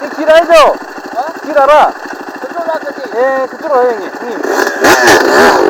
네, 길 알죠? 어? 길 알아? 그쪽으로 왔더니? 예, 그쪽으로 와요, 형님. 형님. 아,